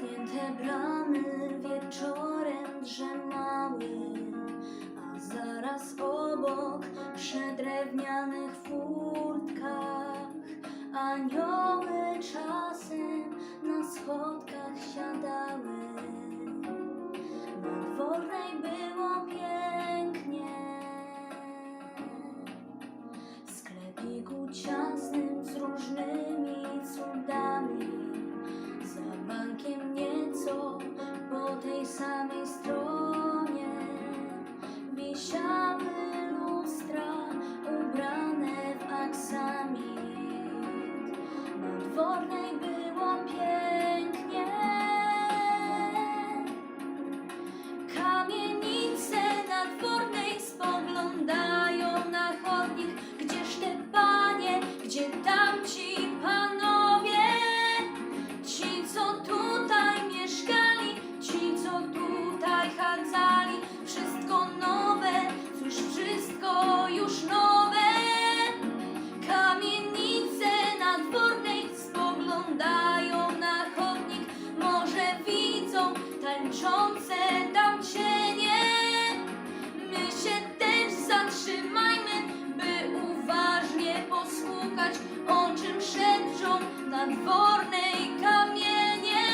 zamknięte bramy wieczorem drzemały, a zaraz obok przy drewnianych furtkach anioły czasem na schodkach. samej stronie wisiały lustra ubrane w aksamit. Na dwornej była pieśń. nadwornej kamienie.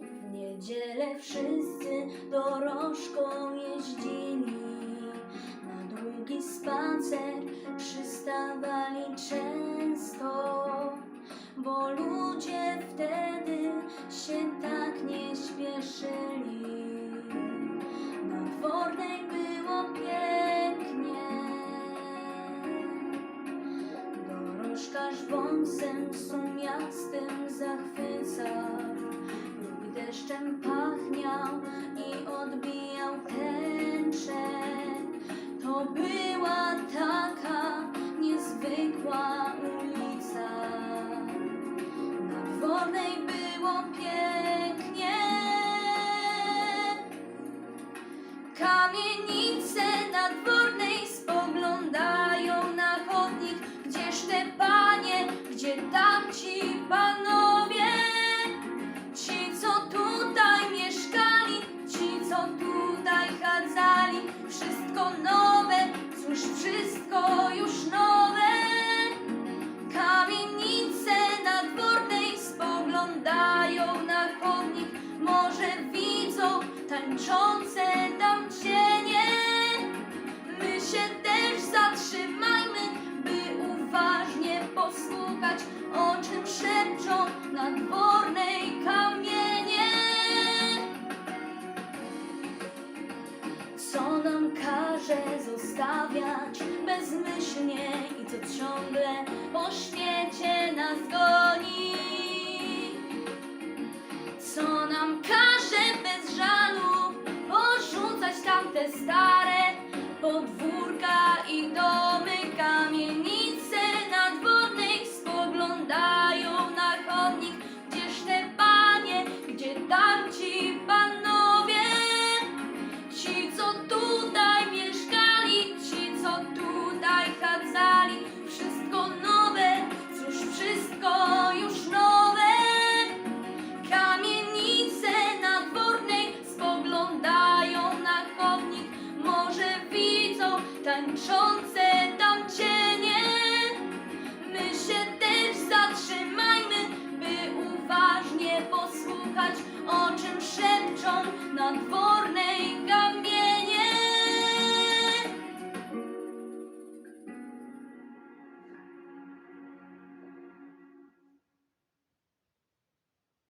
W niedzielę wszyscy dorożką jeździli, na długi spacer przystawali często, bo ludzie wtedy się tak Nasz wąsem sumiastym zachwycał Lub deszczem pachniał i odbijał tęczę To była taka niezwykła ulica. Na Dwornej było pięknie. Kamieni ci panowie, ci co tutaj mieszkali, ci co tutaj chadzali, wszystko nowe, cóż wszystko już nowe. Kamienice nadwornej spoglądają na chodnik, może widzą tańczące. nadwornej kamienie, co nam każe zostawiać bezmyślnie i co ciągle po świecie nas męczące